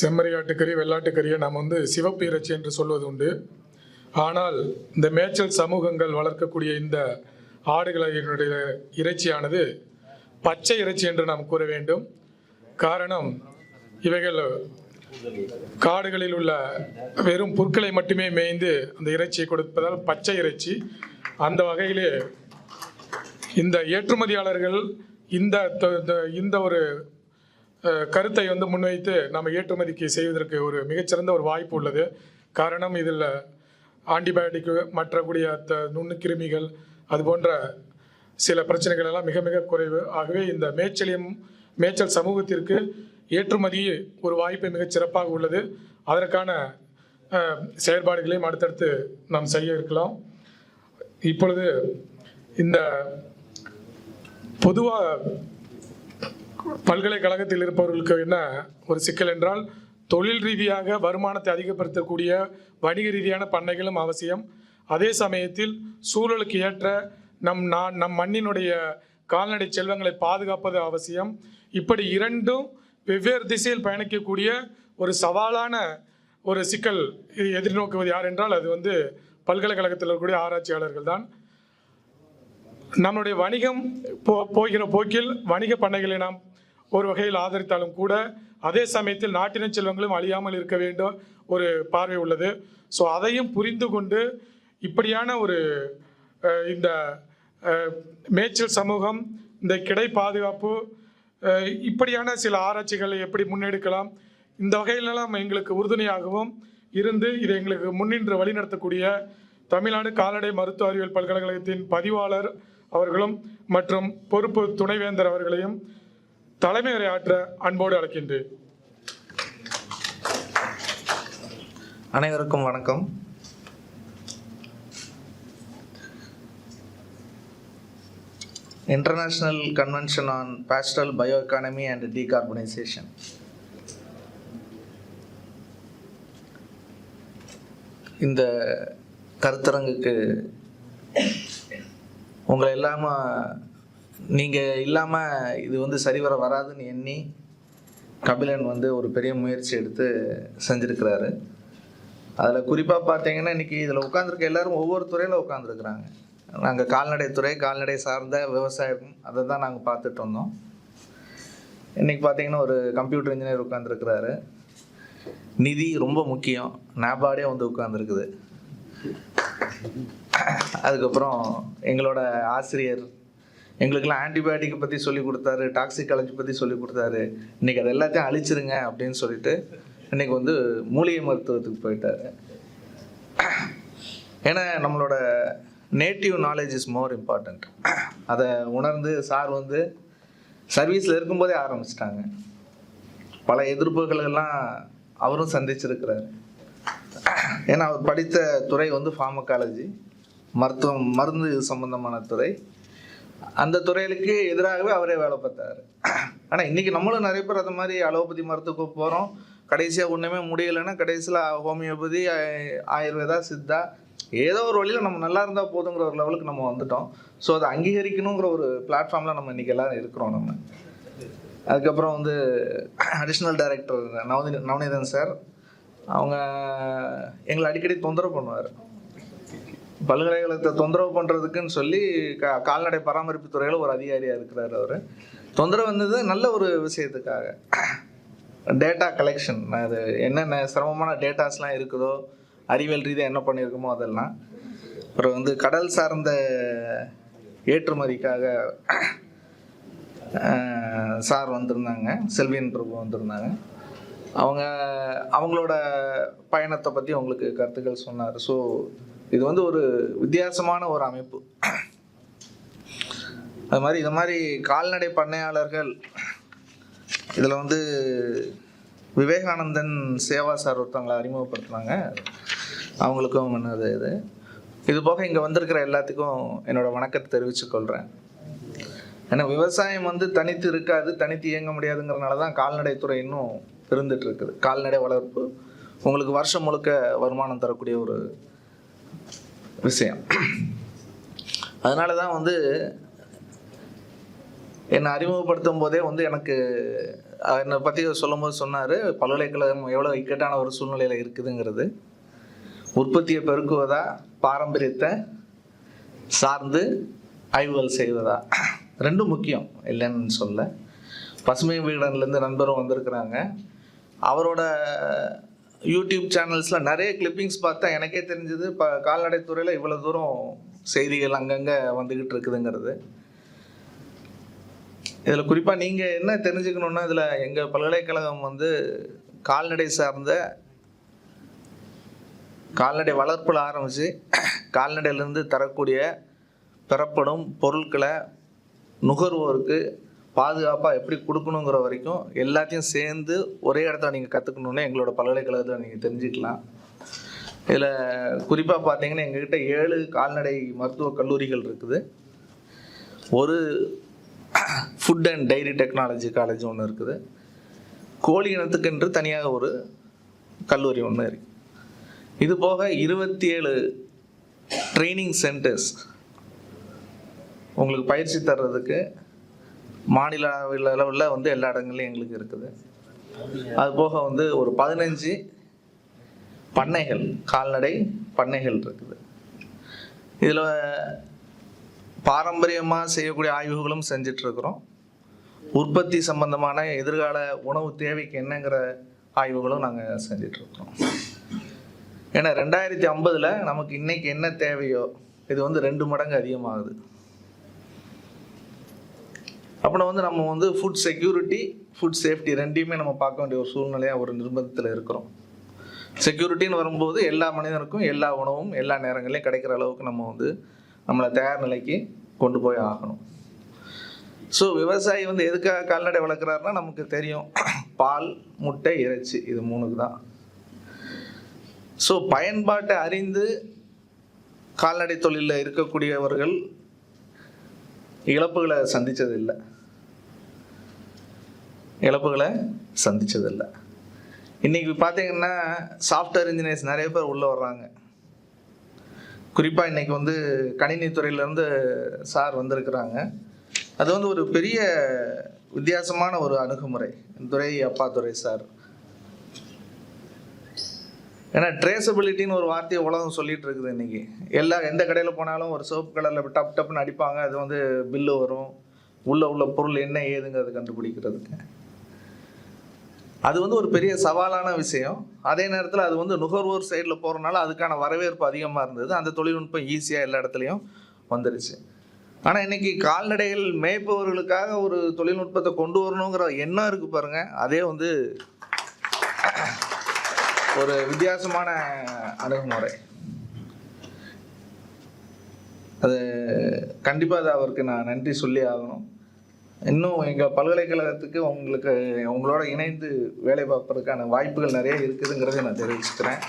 செம்மறியாட்டுக்கறி வெள்ளாட்டுக்கறியை நாம் வந்து சிவப்பு இறைச்சி என்று சொல்வது உண்டு. ஆனால் இந்த மேய்ச்சல் சமூகங்கள் வளர்க்கக்கூடிய இந்த ஆடுகளினுடைய இறைச்சியானது பச்சை இறைச்சி என்று நாம் கூற வேண்டும். காரணம் இவைகள் காடுகளில் உள்ள வெறும் புற்களை மட்டுமே மேய்ந்து அந்த இறைச்சியை கொடுப்பதால் பச்சை இறைச்சி. அந்த வகையிலே இந்த ஏற்றுமதியாளர்கள் இந்த த- இந்த ஒரு கருத்தை வந்து முன்வைத்து நம்ம ஏற்றுமதிக்கு செய்வதற்கு ஒரு மிகச்சிறந்த ஒரு வாய்ப்பு உள்ளது. காரணம் இதில் ஆன்டிபயோட்டிக் மற்றக்கூடிய த நுண்ணுக்கிருமிகள் அது போன்ற சில பிரச்சனைகள் எல்லாம் மிக மிக குறைவு. ஆகவே இந்த மேய்ச்சலியம் மேய்ச்சல் சமூகத்திற்கு ஏற்றுமதி ஒரு வாய்ப்பு மிகச் சிறப்பாக உள்ளது. அதற்கான செயற்பாடுகளையும் அடுத்தடுத்து நாம் செய்ய இருக்கலாம். இப்பொழுது இந்த பொதுவாக பல்கலைக்கழகத்தில் இருப்பவர்களுக்கு என்ன ஒரு சிக்கல் என்றால் தொழில் ரீதியாக வருமானத்தை அதிகப்படுத்தக்கூடிய வணிக ரீதியான பண்ணைகளும் அவசியம். அதே சமயத்தில் சூழலுக்கு ஏற்ற நம் நான் நம் மண்ணினுடைய கால்நடை செல்வங்களை பாதுகாப்பது அவசியம். இப்படி இரண்டும் வெவ்வேறு திசையில் பயணிக்கக்கூடிய ஒரு சவாலான ஒரு சிக்கல் இது எதிர்நோக்குவது யார் என்றால் அது வந்து பல்கலைக்கழகத்தில் இருக்கக்கூடிய ஆராய்ச்சியாளர்கள் தான். நம்முடைய வணிகம் போ போகிற போக்கில் வணிக பண்ணைகளை நாம் ஒரு வகையில் ஆதரித்தாலும் கூட அதே சமயத்தில் நாட்டின செல்வங்களும் அழியாமல் இருக்க வேண்டும் ஒரு பார்வை உள்ளது. ஸோ அதையும் புரிந்து கொண்டு இப்படியான ஒரு இந்த மேய்ச்சல் சமூகம் இந்த கிடை பாதுகாப்பு இப்படியான சில ஆராய்ச்சிகளை எப்படி முன்னெடுக்கலாம் இந்த வகையிலெல்லாம் எங்களுக்கு உறுதுணையாகவும் இருந்து இதை எங்களுக்கு முன்னின்று வழிநடத்தக்கூடிய தமிழ்நாடு கால்நடை மருத்துவ அறிவியல் பல்கலைக்கழகத்தின் பதிவாளர் அவர்களும் மற்றும் பொறுப்பு துணைவேந்தர் அவர்களையும் தலைமை உரையாற்ற அன்போடு அழைக்கின்றேன். அனைவருக்கும் வணக்கம். International convention on pastel bio economy and decarbonisation இந்த கருத்தரங்குக்கு உங்களை இல்லாமல் நீங்கள் இல்லாமல் இது வந்து சரிவர வராதுன்னு எண்ணி கபிலன் வந்து ஒரு பெரிய முயற்சி எடுத்து செஞ்சுருக்கிறாரு. அதில் குறிப்பாக பார்த்தீங்கன்னா இன்றைக்கி இதில் உட்காந்துருக்க எல்லாரும் ஒவ்வொரு துறையில் உட்காந்துருக்குறாங்க நாங்கள் கால்நடைத்துறை கால்நடை சார்ந்த விவசாயம் அதை தான் நாங்கள் பார்த்துட்டு இருந்தோம் இன்றைக்கி பார்த்தீங்கன்னா ஒரு கம்ப்யூட்டர் இன்ஜினியர் உட்காந்துருக்கிறாரு நிதி ரொம்ப முக்கியம். நாபார்டே வந்து உட்காந்துருக்குது அதுக்கப்புறம் எங்களோட ஆசிரியர் எங்களுக்கெல்லாம் ஆன்டிபயோட்டிக் பற்றி சொல்லி கொடுத்தாரு டாக்ஸிகாலஜி பற்றி சொல்லி கொடுத்தாரு. இன்றைக்கி அது எல்லாத்தையும் அழிச்சிருங்க அப்படின்னு சொல்லிட்டு இன்னைக்கு வந்து மூலிகை மருத்துவத்துக்கு போயிட்டாரு. ஏன்னா நம்மளோட native knowledge is more important அதை உணர்ந்து சார் வந்து சர்வீஸில் இருக்கும்போதே ஆரம்பிச்சிட்டாங்க. பல எதிர்ப்புகளெல்லாம் அவரும் சந்திச்சிருக்கிறாரு. ஏன்னா அவர் படித்த துறை வந்து ஃபார்மகாலஜி மருத்துவம் மருந்து சம்பந்தமான துறை. அந்த துறைகளுக்கு எதிராகவே அவரே வேலை பார்த்தாரு. ஆனால் இன்னைக்கு நம்மளும் நிறைய பேர் அது மாதிரி அலோபதி மருத்துவக்கு போகிறோம் கடைசியாக ஒன்றுமே முடியலைன்னா கடைசியில் ஹோமியோபதி ஆயுர்வேதா சித்தா ஏதோ ஒரு வழியில் நம்ம நல்லா இருந்தால் போதுங்கிற ஒரு லெவலுக்கு நம்ம வந்துட்டோம். ஸோ அதை அங்கீகரிக்கணுங்கிற ஒரு பிளாட்ஃபார்மில் நம்ம இன்றைக்கி எல்லாரும் இருக்கிறோம் நம்ம. அதுக்கப்புறம் வந்து அடிஷ்னல் டைரக்டர் நவநீ நவநீதன் சார் அவங்க எங்களை அடிக்கடி தொந்தரவு பண்ணுவார். பல்கலைக்கழகத்தை தொந்தரவு பண்ணுறதுக்குன்னு சொல்லி கா கால்நடை பராமரிப்பு துறையில் ஒரு அதிகாரியாக இருக்கிறார் அவர். தொந்தரவு வந்தது நல்ல ஒரு விஷயத்துக்காக. டேட்டா கலெக்ஷன் அது என்னென்ன சிரமமான டேட்டாஸ்லாம் இருக்குதோ அறிவியல் ரீதியாக என்ன பண்ணியிருக்கோமோ அதெல்லாம். அப்புறம் வந்து கடல் சார்ந்த ஏற்றுமதிக்காக சார் வந்திருந்தாங்க செல்வியன் பிரபு வந்திருந்தாங்க. அவங்க அவங்களோட பயணத்தை பற்றி உங்களுக்கு கருத்துக்கள் சொன்னார். ஸோ இது வந்து ஒரு வித்தியாசமான ஒரு அமைப்பு. அது மாதிரி இது மாதிரி கால்நடை பண்ணையாளர்கள் இதில் வந்து விவேகானந்தன் சேவா சார் ஒருத்தவங்களை அறிமுகப்படுத்துனாங்க. அவங்களுக்கும் என்னது இது. இது போக இங்கே வந்திருக்கிற எல்லாத்துக்கும் என்னோட வணக்கத்தை தெரிவித்துக் கொள்கிறேன் ஏன்னா விவசாயம் வந்து தனித்து இருக்காது தனித்து இயங்க முடியாதுங்கிறனால தான் கால்நடைத்துறை இன்னும் இருந்துட்டு இருக்குது. கால்நடை வளர்ப்பு உங்களுக்கு வருஷம் முழுக்க வருமானம் தரக்கூடிய ஒரு விஷயம். அதனால தான் வந்து என்னை அறிமுகப்படுத்தும் போதே வந்து எனக்கு என்னை பற்றி சொல்லும்போது சொன்னார் பல்கலைக்கழகம் எவ்வளோ இக்கட்டான ஒரு சூழ்நிலையில் இருக்குதுங்கிறது. உற்பத்தியை பெருக்குவதா பாரம்பரியத்தை சார்ந்து ஆய்வுகள் செய்வதா ரெண்டும் முக்கியம் இல்லைன்னு சொல்ல. பசுமை வீடன்லேருந்து நண்பரும் வந்திருக்கிறாங்க. அவரோட யூடியூப் சேனல்ஸில் நிறைய கிளிப்பிங்ஸ் பார்த்தா எனக்கே தெரிஞ்சது இப்போ கால்நடைத்துறையில் இவ்வளோ தூரம் செய்திகள் அங்கங்கே வந்துக்கிட்டு இருக்குதுங்கிறது. இதில் குறிப்பாக நீங்கள் என்ன தெரிஞ்சுக்கணுன்னா இதில் எங்கள் பல்கலைக்கழகம் வந்து கால்நடை சார்ந்த கால்நடை வளர்ப்பில் ஆரம்பித்து கால்நடையிலேருந்து தரக்கூடிய பெறப்படும் பொருட்களை நுகர்வோருக்கு பாதுகாப்பாக எப்படி கொடுக்கணுங்கிற வரைக்கும் எல்லாத்தையும் சேர்ந்து ஒரே இடத்துல நீங்கள் கற்றுக்கணுன்னு எங்களோட பல்கலைக்கழகத்தில் நீங்கள் தெரிஞ்சுக்கலாம். இதில் குறிப்பாக பார்த்தீங்கன்னா எங்ககிட்ட ஏழு கால்நடை மருத்துவ கல்லூரிகள் இருக்குது. ஒரு food and dairy technology college ஒன்று இருக்குது. கோழி இனத்துக்கென்று தனியாக ஒரு கல்லூரி ஒன்று இருக்கு. இது போக இருபத்தி ஏழு ட்ரைனிங் சென்டர்ஸ் உங்களுக்கு பயிற்சி தர்றதுக்கு மாநில அளவில் வந்து எல்லா இடங்கள்லையும் எங்களுக்கு இருக்குது. அது போக வந்து ஒரு பதினஞ்சு பண்ணைகள் கால்நடை பண்ணைகள் இருக்குது. இதில் பாரம்பரியமாக செய்யக்கூடிய ஆய்வுகளும் செஞ்சிட்ருக்குறோம். உற்பத்தி சம்பந்தமான எதிர்கால உணவு தேவைக்கு என்னங்கிற ஆய்வுகளும் நாங்கள் செஞ்சிட்ருக்குறோம். ஏன்னா ரெண்டாயிரத்தி ஐம்பதில் நமக்கு இன்றைக்கி என்ன தேவையோ இது வந்து ரெண்டு மடங்கு அதிகமாகுது. அப்புறம் வந்து நம்ம வந்து ஃபுட் செக்யூரிட்டி ஃபுட் சேஃப்டி ரெண்டையுமே நம்ம பார்க்க வேண்டிய ஒரு சூழ்நிலையாக ஒரு நிர்பந்தத்தில் இருக்கிறோம். செக்யூரிட்டின்னு வரும்போது எல்லா மனிதனுக்கும் எல்லா உணவும் எல்லா நேரங்களையும் கிடைக்கிற அளவுக்கு நம்ம வந்து நம்மளை தயார் நிலைக்கு கொண்டு போய் ஆகணும். ஸோ விவசாயி வந்து எதுக்காக கால்நடை வளர்க்குறாருன்னா நமக்கு தெரியும். பால் முட்டை இறைச்சி இது மூணுக்கு தான். ஸோ பயன்பாட்டை அறிந்து கால்நடை தொழிலில் இருக்கக்கூடியவர்கள் இழப்புகளை சந்தித்ததில்லை இழப்புகளை சந்தித்ததில்லை இன்றைக்கி பார்த்தீங்கன்னா சாஃப்ட்வேர் இன்ஜினியர்ஸ் நிறைய பேர் உள்ளே வர்றாங்க. குறிப்பாக இன்றைக்கி வந்து கணினித்துறையிலேருந்து சார் வந்திருக்கிறாங்க. அது வந்து ஒரு பெரிய வித்தியாசமான ஒரு அணுகுமுறை. துரை அப்பா துரை சார். ஏன்னா ட்ரேசபிலிட்டின்னு ஒரு வார்த்தையை உலகம் சொல்லிட்டு இருக்குது இன்னைக்கு. எல்லா எந்த கடையில் போனாலும் ஒரு சிவப்பு கலரில் டப் டப்னு அடிப்பாங்க. அது வந்து பில்லு வரும். உள்ள உள்ள பொருள் என்ன ஏதுங்கிறது கண்டுபிடிக்கிறதுக்கு. அது வந்து ஒரு பெரிய சவாலான விஷயம். அதே நேரத்தில் அது வந்து நுகர்வோர் சைடில் போகிறனால அதுக்கான வரவேற்பு அதிகமாக இருந்தது. அந்த தொழில்நுட்பம் ஈஸியாக எல்லா இடத்துலையும் வந்துருச்சு. ஆனால் இன்றைக்கி கால்நடைகள் மேய்ப்பவர்களுக்காக ஒரு தொழில்நுட்பத்தை கொண்டு வரணுங்கிற எண்ணம் இருக்குது பாருங்கள் அதே வந்து ஒரு வித்தியாசமான அணுகுமுறை. அது கண்டிப்பாக அது அவருக்கு நான் நன்றி சொல்லி ஆகணும். இன்னும் எங்கள் பல்கலைக்கழகத்துக்கு உங்களுக்கு உங்களோட இணைந்து வேலை பார்ப்பதற்கான வாய்ப்புகள் நிறைய இருக்குதுங்கிறதை நான் தெரிவிச்சுக்கிறேன்.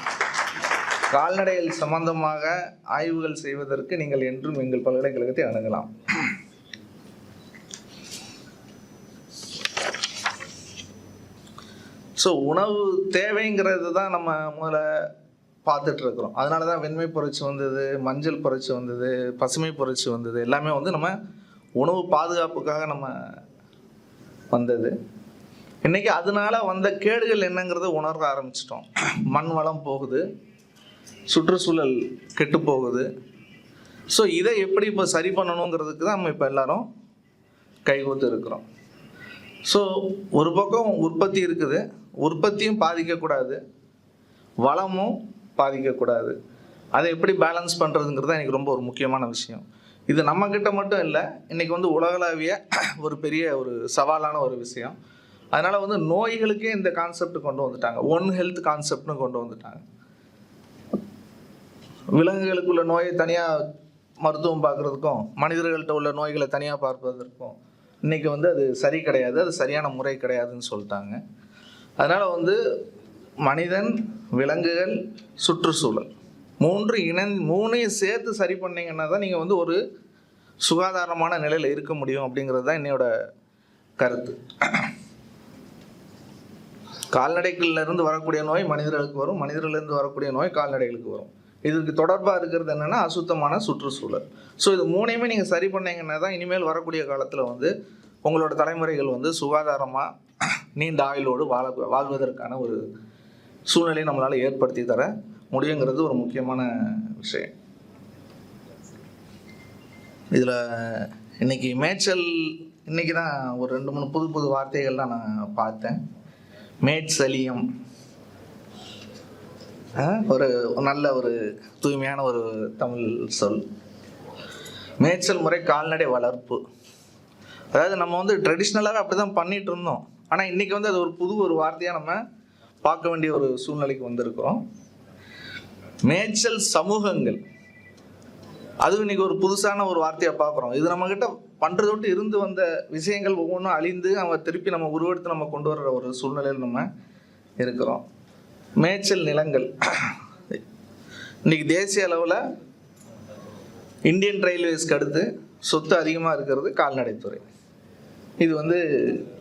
கால்நடைகள் சம்பந்தமாக ஆய்வுகள் செய்வதற்கு நீங்கள் என்றும் எங்கள் பல்கலைக்கழகத்தை அணுகலாம். ஸோ உணவு தேவைங்கிறது தான் நம்ம முதல்ல பார்த்துட்டு இருக்கிறோம். அதனால தான் வெண்மை புரட்சி வந்தது மஞ்சள் புரட்சி வந்தது பசுமை புரட்சி வந்தது. எல்லாமே வந்து நம்ம உணவு பாதுகாப்புக்காக நம்ம வந்தது. இன்னைக்கு அதனால வந்த கேடுகள் என்னங்கிறத உணர ஆரம்பிச்சிட்டோம். மண் வளம் போகுது. சுற்றுச்சூழல் கெட்டு போகுது. ஸோ இதை எப்படி இப்போ சரி பண்ணணுங்கிறதுக்கு தான் நம்ம இப்போ எல்லாரும் கைகோத்து இருக்கிறோம். ஸோ ஒரு பக்கம் உற்பத்தி இருக்குது. உற்பத்தியும் பாதிக்கக்கூடாது வளமும் பாதிக்கக்கூடாது அதை எப்படி பேலன்ஸ் பண்ணுறதுங்கிறது தான் எனக்கு ரொம்ப ஒரு முக்கியமான விஷயம். இது நம்மக்கிட்ட மட்டும் இல்லை இன்றைக்கி வந்து உலகளாவிய ஒரு பெரிய ஒரு சவாலான ஒரு விஷயம். அதனால் வந்து நோய்களுக்கே இந்த கான்செப்ட் கொண்டு வந்துட்டாங்க. ஒன் ஹெல்த் கான்செப்ட்னு கொண்டு வந்துட்டாங்க. விலங்குகளுக்குள்ள நோயை தனியாக மருத்துவம் பார்க்குறதுக்கும் மனிதர்கள்ட்ட உள்ள நோய்களை தனியாக பார்ப்பதற்கும் இன்றைக்கி வந்து அது சரி கிடையாது. அது சரியான முறை கிடையாதுன்னு சொல்லிட்டாங்க. அதனால் வந்து மனிதன் விலங்குகள் சுற்றுச்சூழல். மூன்று இணைந்து மூணையும் சேர்த்து சரி பண்ணீங்கன்னா தான் நீங்கள் வந்து ஒரு சுகாதாரமான நிலையில் இருக்க முடியும் அப்படிங்கிறது தான் என்னோட கருத்து. கால்நடைகள்ல இருந்து வரக்கூடிய நோய் மனிதர்களுக்கு வரும். மனிதர்களிருந்து வரக்கூடிய நோய் கால்நடைகளுக்கு வரும். இதுக்கு தொடர்பாக இருக்கிறது என்னென்னா அசுத்தமான சுற்றுச்சூழல். ஸோ இது மூணையுமே நீங்கள் சரி பண்ணீங்கன்னா தான் இனிமேல் வரக்கூடிய காலத்தில் வந்து உங்களோட தலைமுறைகள் வந்து சுகாதாரமாக நீண்ட ஆயுளோடு வாழ வாழ்வதற்கான ஒரு சூழ்நிலையை நம்மளால் ஏற்படுத்தி தர முடியுங்கிறது ஒரு முக்கியமான விஷயம். இதில் இன்னைக்கு மேய்ச்சல் இன்னைக்கு தான் ஒரு ரெண்டு மூணு புது புது வார்த்தைகள்லாம் நான் பார்த்தேன். மேய்ச்சலியம். ஒரு நல்ல ஒரு தூய்மையான ஒரு தமிழ் சொல். மேய்ச்சல் முறை கால்நடை வளர்ப்பு. அதாவது நம்ம வந்து ட்ரெடிஷ்னலாகவே அப்படி தான் பண்ணிகிட்டு இருந்தோம். ஆனால் இன்றைக்கி வந்து அது ஒரு புது ஒரு வார்த்தையாக நம்ம பார்க்க வேண்டிய ஒரு சூழ்நிலைக்கு வந்திருக்கிறோம். மேய்ச்சல் சமூகங்கள். அதுவும் இன்னைக்கு ஒரு புதுசான ஒரு வார்த்தையை பார்க்குறோம். இது நம்மக்கிட்ட பண்ணுறத இருந்து வந்த விஷயங்கள் ஒவ்வொன்றும் அழிந்து அவங்க திருப்பி நம்ம உருவெடுத்து நம்ம கொண்டு வர்ற ஒரு சூழ்நிலையில் நம்ம இருக்கிறோம். மேய்ச்சல் நிலங்கள். இன்னைக்கு தேசிய அளவில் இந்தியன் ரயில்வேஸ்க்கு அடுத்து சொத்து அதிகமாக இருக்கிறது கால்நடைத்துறை. இது வந்து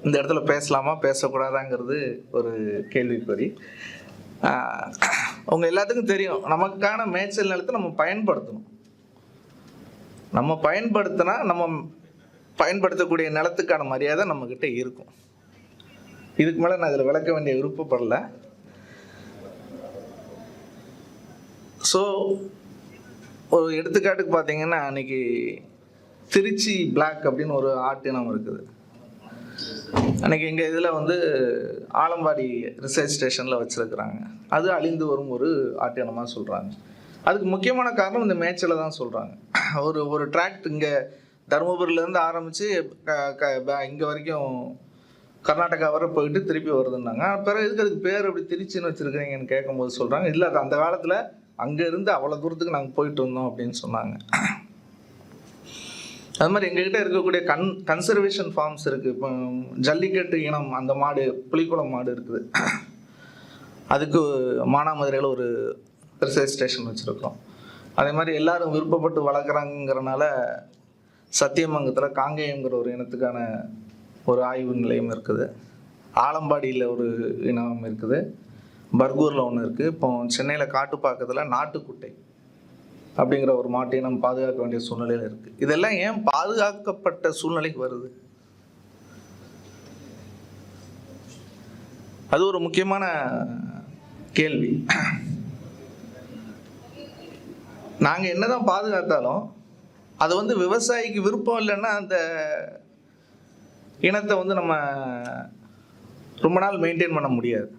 இந்த இடத்துல பேசலாமா பேசக்கூடாதாங்கிறது ஒரு கேள்விக்குறி. அவங்க எல்லாத்துக்கும் தெரியும். நமக்கான மேய்ச்சல் நிலத்தை நம்ம பயன்படுத்தணும். நம்ம பயன்படுத்தினா நம்ம பயன்படுத்தக்கூடிய நிலத்துக்கான மரியாதை நம்மக்கிட்ட இருக்கும். இதுக்கு மேலே நான் இதில் விளக்க வேண்டிய விருப்பப்படல. ஸோ ஒரு எடுத்துக்காட்டுக்கு பார்த்தீங்கன்னா அன்னைக்கு திருச்சி பிளாக் அப்படின்னு ஒரு ஆட்டினம் இருக்குது. அன்னைக்கு எங்கள் இதில் வந்து ஆலம்பாடி ரிசர்ச் ஸ்டேஷனில் வச்சுருக்குறாங்க. அது அழிந்து வரும் ஒரு ஆட்டியானமாக சொல்கிறாங்க அதுக்கு முக்கியமான காரணம் இந்த மேய்ச்சலை தான் சொல்கிறாங்க ஒரு ஒரு ட்ராக்ட் இங்கே தருமபுரியிலேருந்து ஆரம்பித்து இங்கே வரைக்கும் கர்நாடகா வர போயிட்டு திருப்பி வருதுன்னாங்க. பிறகு இதுக்கு அதுக்கு பேர் அப்படி திருச்சின்னு வச்சுருக்கிறீங்கன்னு கேட்கும்போது சொல்கிறாங்க இல்லை அது அந்த காலத்தில் அங்கேருந்து அவ்வளோ தூரத்துக்கு நாங்கள் போயிட்டு இருந்தோம் அப்படின்னு சொன்னாங்க. அது மாதிரி எங்ககிட்ட இருக்கக்கூடிய கன் கன்சர்வேஷன் ஃபார்ம்ஸ் இருக்குது இப்போ ஜல்லிக்கட்டு இனம் அந்த மாடு புலிக்குளம் மாடு இருக்குது. அதுக்கு மானாமதுரையில் ஒரு ரிசர்ச் ஸ்டேஷன் வச்சுருக்கோம் அதே மாதிரி எல்லாரும் விருப்பப்பட்டு வளர்க்குறாங்கிறனால சத்தியமங்கத்தில் காங்கேயங்கிற ஒரு இனத்துக்கான ஒரு ஆய்வு நிலையம் இருக்குது. ஆலம்பாடியில் ஒரு இனம் இருக்குது. பர்கூரில் ஒன்று இருக்குது இப்போ சென்னையில் காட்டுப்பாக்கத்தில் நாட்டுக்குட்டை. அப்படிங்கிற ஒரு மாட்டை நம்ம பாதுகாக்க வேண்டிய சூழ்நிலையில் இருக்குது இதெல்லாம் ஏன் பாதுகாக்கப்பட்ட சூழ்நிலைக்கு வருது? அது ஒரு முக்கியமான கேள்வி. நாங்கள் என்னதான் பாதுகாத்தாலும் அது வந்து விவசாயிக்கு விருப்பம் இல்லைன்னா அந்த இனத்தை வந்து நம்ம ரொம்ப நாள் மெயின்டைன் பண்ண முடியாது.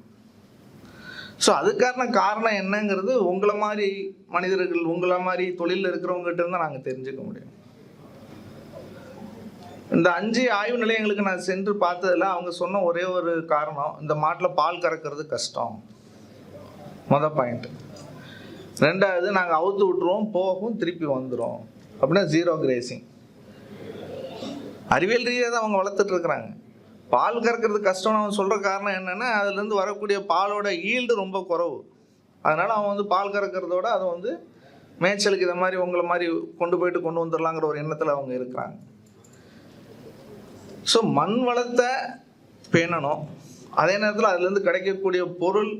ஸோ அதுக்கான காரணம் என்னங்கிறது உங்களை மாதிரி மனிதர்கள் உங்களை மாதிரி தொழிலில் இருக்கிறவங்ககிட்ட இருந்தால் நாங்கள் தெரிஞ்சுக்க முடியும். இந்த அஞ்சு ஆய்வு நிலையங்களுக்கு நான் சென்று பார்த்ததுல அவங்க சொன்ன ஒரே ஒரு காரணம் இந்த மாட்டில் பால் கறக்கிறது கஷ்டம். மொதல் பாயிண்ட் ரெண்டாவது நாங்கள் அவுத்து விட்டுருவோம் போகும் திருப்பி வந்துடும் அப்படின்னா ஜீரோ கிரேசிங் அறிவியல் ரீதியாக தான் அவங்க வளர்த்துட்டு இருக்கிறாங்க. பால் கறக்கிறது கஷ்டம்னு அவன் சொல்கிற காரணம் என்னென்னா அதுலேருந்து வரக்கூடிய பாலோட ஈல்டு ரொம்ப குறவு. அதனால் அவன் வந்து பால் கறக்கிறதோட அதை வந்து மேய்ச்சலுக்கு இதை மாதிரி உங்களை மாதிரி கொண்டு போயிட்டு கொண்டு வந்துடலாங்கிற ஒரு எண்ணத்தில் அவங்க இருக்கிறாங்க. ஸோ மண் வளத்தை பேணணும். அதே நேரத்தில் அதுலேருந்து கிடைக்கக்கூடிய பொருள்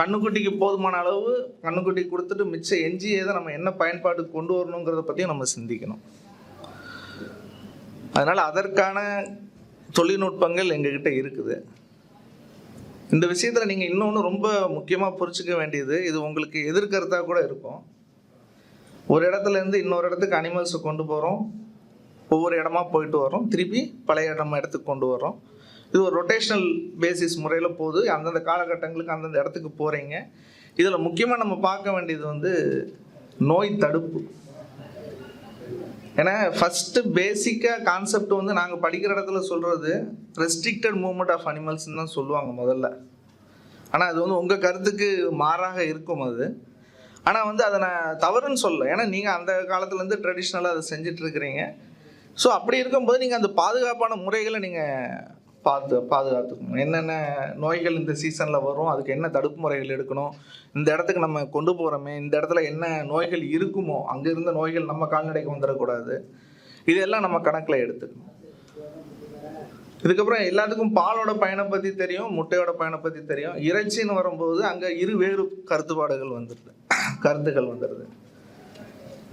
கண்ணுக்குட்டிக்கு போதுமான அளவு கண்ணுக்குட்டி கொடுத்துட்டு மிச்சம் எஞ்சியதை நம்ம என்ன பயன்பாட்டுக்கு கொண்டு வரணுங்கிறத பற்றியும் நம்ம சிந்திக்கணும். அதனால் அதற்கான தொழில்நுட்பங்கள் எங்ககிட்ட இருக்குது. இந்த விஷயத்தில் நீங்கள் இன்னொன்று ரொம்ப முக்கியமாக புரிச்சுக்க வேண்டியது இது உங்களுக்கு எதிர்கருத்தாக கூட இருக்கும். ஒரு இடத்துல இருந்து இன்னொரு இடத்துக்கு அனிமல்ஸை கொண்டு போகிறோம் ஒவ்வொரு இடமா போயிட்டு வரோம் திருப்பி பழைய இடமா இடத்துக்கு கொண்டு வரோம் இது ஒரு ரொட்டேஷனல் பேசிஸ் முறையில் போகுது. அந்தந்த காலகட்டங்களுக்கு அந்தந்த இடத்துக்கு போகிறீங்க இதில் முக்கியமாக நம்ம பார்க்க வேண்டியது வந்து நோய் தடுப்பு. ஏன்னா ஃபஸ்ட்டு பேசிக்காக கான்செப்ட் வந்து நாங்கள் படிக்கிற இடத்துல சொல்கிறது ரெஸ்ட்ரிக்டட் மூவ்மெண்ட் ஆஃப் அனிமல்ஸ்னு தான் சொல்லுவாங்க முதல்ல. ஆனால் அது வந்து உங்கள் கருத்துக்கு மாறாக இருக்கும் அது. ஆனால் வந்து அதை நான் தவறுன்னு சொல்லல. ஏன்னா நீங்கள் அந்த காலத்துலேருந்து ட்ரெடிஷ்னலாக அதை செஞ்சுட்டு இருக்கிறீங்க. ஸோ அப்படி இருக்கும்போது நீங்கள் அந்த பாதுகாப்பான முறைகளை நீங்கள் பார்த்து பாதுகாத்துக்கணும். என்னென்ன நோய்கள் இந்த சீசனில் வரும் அதுக்கு என்ன தடுப்பு முறைகள் எடுக்கணும் இந்த இடத்துக்கு நம்ம கொண்டு போகிறோமே இந்த இடத்துல என்ன நோய்கள் இருக்குமோ அங்கே இருந்த நோய்கள் நம்ம கால்நடைக்கு வந்துடக்கூடாது. இதெல்லாம் நம்ம கணக்கில் எடுத்துக்கணும். இதுக்கப்புறம் எல்லாத்துக்கும் பாலோட பயனை பற்றி தெரியும் முட்டையோட பயனை பற்றி தெரியும். இறைச்சின்னு வரும்போது அங்கே இரு வேறு கருத்துப்பாடுகள் வந்துடுது கருத்துக்கள் வந்துடுது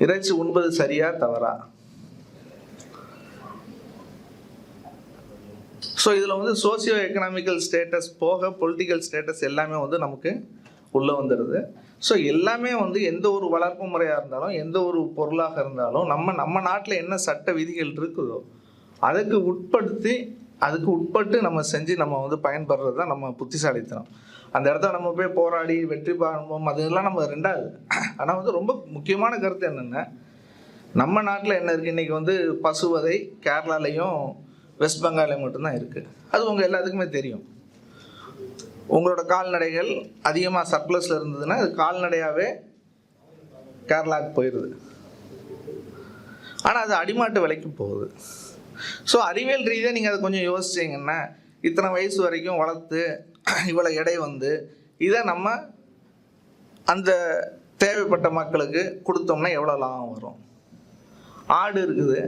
இறைச்சி உண்பது சரியா தவறா? ஸோ இதில் வந்து சோசியோ எக்கனாமிக்கல் ஸ்டேட்டஸ் போக பொலிட்டிக்கல் ஸ்டேட்டஸ் எல்லாமே வந்து நமக்கு உள்ளே வந்துடுது ஸோ எல்லாமே வந்து எந்த ஒரு வளர்ப்பு முறையாக இருந்தாலும் எந்த ஒரு பொருளாக இருந்தாலும் நம்ம நம்ம நாட்டில் என்ன சட்ட விதிகள் இருக்குதோ அதுக்கு உட்படுத்தி அதுக்கு உட்பட்டு நம்ம செஞ்சு நம்ம வந்து பயன்படுறது தான் நம்ம புத்திசாலித்தனம். அந்த இடத்த நம்ம போய் போராடி வெற்றி காணுவோம் அதெல்லாம் நம்ம ரெண்டாவது. ஆனால் வந்து ரொம்ப முக்கியமான கருத்து என்னென்னா நம்ம நாட்டில் என்ன இருக்குது இன்றைக்கி வந்து பசுவதை கேரளாலையும் வெஸ்ட் பெங்காலில் மட்டும்தான் இருக்குது அது உங்கள் எல்லாத்துக்குமே தெரியும். உங்களோட கால்நடைகள் அதிகமாக சர்ப்ளஸில் இருந்ததுன்னா அது கால்நடையாகவே கேரளாவுக்கு போயிடுது ஆனால் அது அடிமாட்டு விலைக்கு போகுது. ஸோ அறிவியல் ரீதியாக நீங்கள் அதை கொஞ்சம் யோசிச்சிங்கன்னா இத்தனை வயசு வரைக்கும் வளர்த்து இவ்வளோ எடை வந்து இதை நம்ம அந்த தேவைப்பட்ட மக்களுக்கு கொடுத்தோம்னா எவ்வளோ லாபம் வரும்? ஆடு இருக்குது.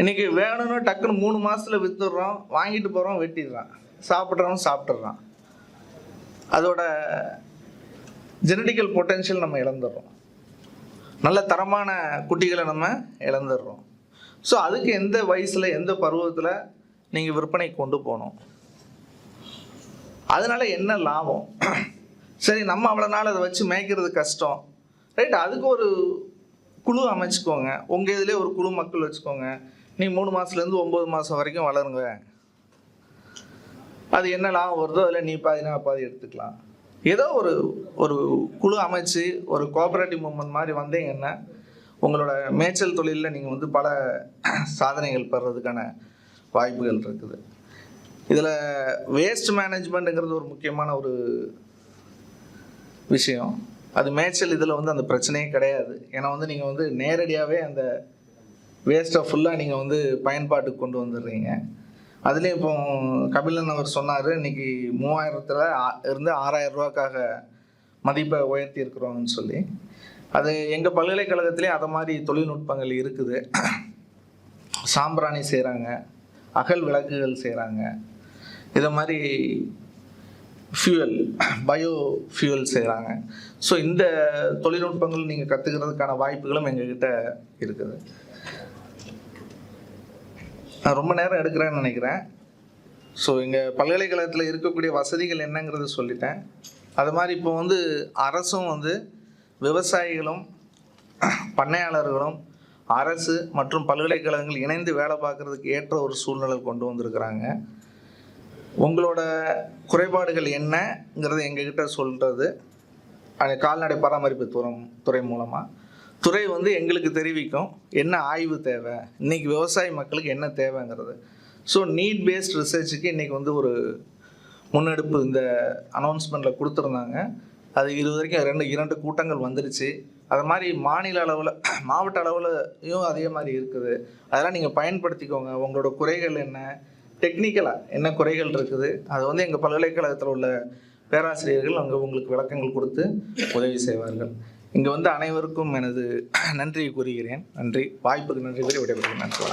இன்னைக்கு வேணும்னு டக்குன்னு மூணு மாசத்துல வித்துடுறோம் வாங்கிட்டு போகிறோம் வெட்டிடுறான் சாப்பிட்றவன் சாப்பிட்றான் அதோட ஜெனடிக்கல் பொட்டென்ஷியல் நம்ம இழந்துடுறோம். நல்ல தரமான குட்டிகளை நம்ம இழந்துடுறோம். ஸோ அதுக்கு எந்த வயசில் எந்த பருவத்தில் நீங்கள் விற்பனை கொண்டு போகணும்? அதனால என்ன லாபம்? சரி நம்ம அவ்வளோ நாள் அதை வச்சு மேய்க்கிறது கஷ்டம். ரைட் அதுக்கு ஒரு குழு அமைச்சுக்கோங்க. உங்கள் இதிலே ஒரு குழு மக்கள் வச்சுக்கோங்க. நீ மூணு மாதத்துலேருந்து ஒம்பது மாதம் வரைக்கும் வளருங்க. அது என்ன லாபம் வருதோ அதில் நீ பாதி நான் பாதி எடுத்துக்கலாம். ஏதோ ஒரு ஒரு குழு அமைச்சு ஒரு கோஆபரேட்டிவ் மூமெண்ட் மாதிரி வந்தீங்கன்னா உங்களோட மேய்ச்சல் தொழிலில் நீங்கள் வந்து பல சாதனைகள் பெறதுக்கான வாய்ப்புகள் இருக்குது. இதில் வேஸ்ட் மேனேஜ்மெண்ட்டுங்கிறது ஒரு முக்கியமான ஒரு விஷயம். அது மேய்ச்சல் இதில் வந்து அந்த பிரச்சனையே கிடையாது. ஏன்னா வந்து நீங்கள் வந்து நேரடியாகவே அந்த வேஸ்ட்டாக ஃபுல்லாக நீங்கள் வந்து பயன்பாட்டுக்கு கொண்டு வந்துடுறீங்க. அதுலேயும் இப்போ கபிலன் அவர் சொன்னார் இன்னைக்கு மூவாயிரத்தில் இருந்து ஆறாயிரம் ரூபாக்காக மதிப்பை உயர்த்தி இருக்கிறோங்கன்னு சொல்லி. அது எங்கள் பல்கலைக்கழகத்திலே அதை மாதிரி தொழில்நுட்பங்கள் இருக்குது. சாம்பிராணி செய்கிறாங்க அகல் விளக்குகள் செய்கிறாங்க இதை மாதிரி ஃபியூவல் பயோ ஃபியூவல் செய்கிறாங்க ஸோ இந்த தொழில்நுட்பங்கள் நீங்கள் கற்றுக்கிறதுக்கான வாய்ப்புகளும் எங்ககிட்ட இருக்குது. நான் ரொம்ப நேரம் எடுக்கிறேன்னு நினைக்கிறேன். ஸோ எங்கள் பல்கலைக்கழகத்தில் இருக்கக்கூடிய வசதிகள் என்னங்கிறத சொல்லிட்டேன். அது மாதிரி இப்போ வந்து அரசும் வந்து விவசாயிகளும் பண்ணையாளர்களும் அரசு மற்றும் பல்கலைக்கழகங்கள் இணைந்து வேலை பார்க்குறதுக்கு ஏற்ற ஒரு சூழ்நிலை கொண்டு வந்திருக்கிறாங்க. உங்களோட குறைபாடுகள் என்னங்கிறத எங்ககிட்ட சொல்கிறது அது கால்நடை பராமரிப்பு துறை துறை மூலமாக துறை வந்து எங்களுக்கு தெரிவிக்கும் என்ன ஆய்வு தேவை இன்றைக்கி விவசாய மக்களுக்கு என்ன தேவைங்கிறது. ஸோ நீட் பேஸ்ட் ரிசர்ச்சுக்கு இன்றைக்கி வந்து ஒரு முன்னெடுப்பு இந்த அனௌன்ஸ்மெண்ட்டில் கொடுத்துருந்தாங்க. அது இது வரைக்கும் ரெண்டு இரண்டு கூட்டங்கள் வந்துருச்சு. அது மாதிரி மாநில அளவில் மாவட்ட அளவுலையும் அதே மாதிரி இருக்குது. அதெல்லாம் நீங்கள் பயன்படுத்திக்கோங்க. உங்களோட குறைகள் என்ன? டெக்னிக்கலாக என்ன குறைகள் இருக்குது? அது வந்து எங்கள் பல்கலைக்கழகத்தில் உள்ள பேராசிரியர்கள் அங்கே உங்களுக்கு விளக்கங்கள் கொடுத்து உதவி செய்வார்கள். இங்கே வந்து அனைவருக்கும் எனது நன்றியை கூறுகிறேன். நன்றி. வாய்ப்புக்கு நன்றி கூறி விடைபெறுகிறேன். நன்றி.